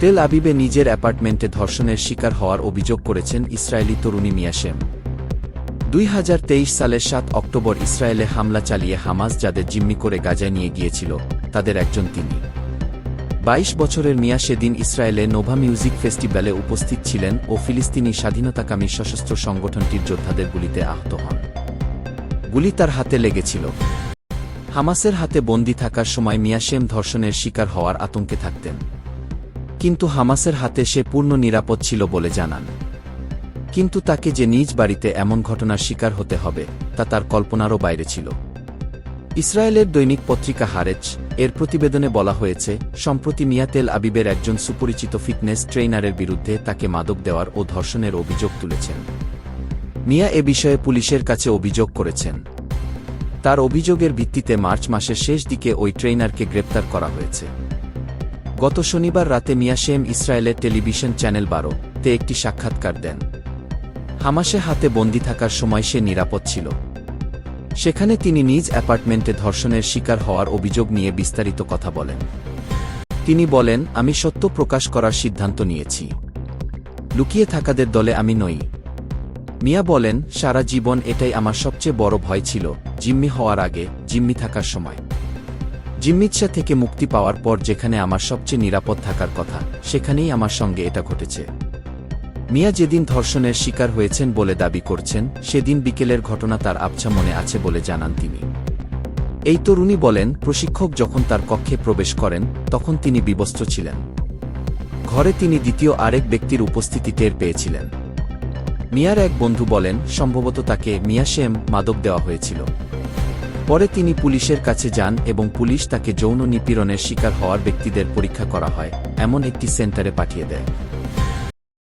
তেল আবিবে নিজের অ্যাপার্টমেন্টে ধর্ষণের শিকার হওয়ার অভিযোগ করেছেন ইসরায়েলি তরুণী মিয়াশেম দুই হাজার তেইশ সালের সাত অক্টোবর ইসরায়েলে হামলা চালিয়ে হামাস যাদের জিম্মি করে গাজায় নিয়ে গিয়েছিল, তাদের একজন তিনি। বাইশ বছরের মিয়া সেদিন ইসরায়েলে নোভা মিউজিক ফেস্টিভ্যালে উপস্থিত ছিলেন ও ফিলিস্তিনি স্বাধীনতাকামী সশস্ত্র সংগঠনটির যোদ্ধাদের গুলিতে আহত হন। গুলি তার হাতে লেগেছিল। হামাসের হাতে বন্দী থাকার সময় মিয়াশেম ধর্ষণের শিকার হওয়ার আতঙ্কে থাকতেন। কিন্তু হামাসের হাতে সে পূর্ণ নিরাপদ ছিল বলে জানান। কিন্তু তাকে যে নিজ বাড়িতে এমন ঘটনার শিকার হতে হবে, তা তার কল্পনারও বাইরে ছিল। ইসরায়েলের দৈনিক পত্রিকা হারেচ এর প্রতিবেদনে বলা হয়েছে, সম্প্রতি মিয়াতেল আবিবের একজন সুপরিচিত ফিটনেস ট্রেইনারের বিরুদ্ধে তাকে মাদক দেওয়ার ও ধর্ষণের অভিযোগ তুলেছেন। মিয়া এ বিষয়ে পুলিশের কাছে অভিযোগ করেছেন। তার অভিযোগের ভিত্তিতে মার্চ মাসের শেষ দিকে ওই ট্রেইনারকে গ্রেপ্তার করা হয়েছে। গত শনিবার রাতে মিয়াশেম ইসরায়েলের টেলিভিশন চ্যানেল বারো তে একটি সাক্ষাৎকার দেন। হামাসে হাতে বন্দী থাকার সময় সে নিরাপদ ছিল। সেখানে তিনি নিজ অ্যাপার্টমেন্টে ধর্ষণের শিকার হওয়ার অভিযোগ নিয়ে বিস্তারিত কথা বলেন। তিনি বলেন, আমি সত্য প্রকাশ করার সিদ্ধান্ত নিয়েছি। লুকিয়ে থাকাদের দলে আমি নই। মিয়া বলেন, সারা জীবন এটাই আমার সবচেয়ে বড় ভয় ছিল, জিম্মি হওয়ার আগে, জিম্মি থাকার সময়। জিম্মিচ্ছা থেকে মুক্তি পাওয়ার পর যেখানে আমার সবচেয়ে নিরাপদ থাকার কথা, সেখানেই আমার সঙ্গে এটা ঘটেছে। মিয়া যেদিন ধর্ষণের শিকার হয়েছেন বলে দাবি করছেন, সেদিন বিকেলের ঘটনা তার আবছা মনে আছে বলে জানান তিনি। এই তরুণী বলেন, প্রশিক্ষক যখন তার কক্ষে প্রবেশ করেন, তখন তিনি বিবস্ত্র ছিলেন। ঘরে তিনি দ্বিতীয় আরেক ব্যক্তির উপস্থিতি টের পেয়েছিলেন। মিয়ার এক বন্ধু বলেন, সম্ভবত তাকে মিয়া মিয়াশেম মাদক দেওয়া হয়েছিল। পরে তিনি পুলিশের কাছে যান এবং পুলিশ তাকে যৌন নিপীড়নের শিকার হওয়ার ব্যক্তিদের পরীক্ষা করা হয়, এমন একটি সেন্টারে পাঠিয়ে দেয়।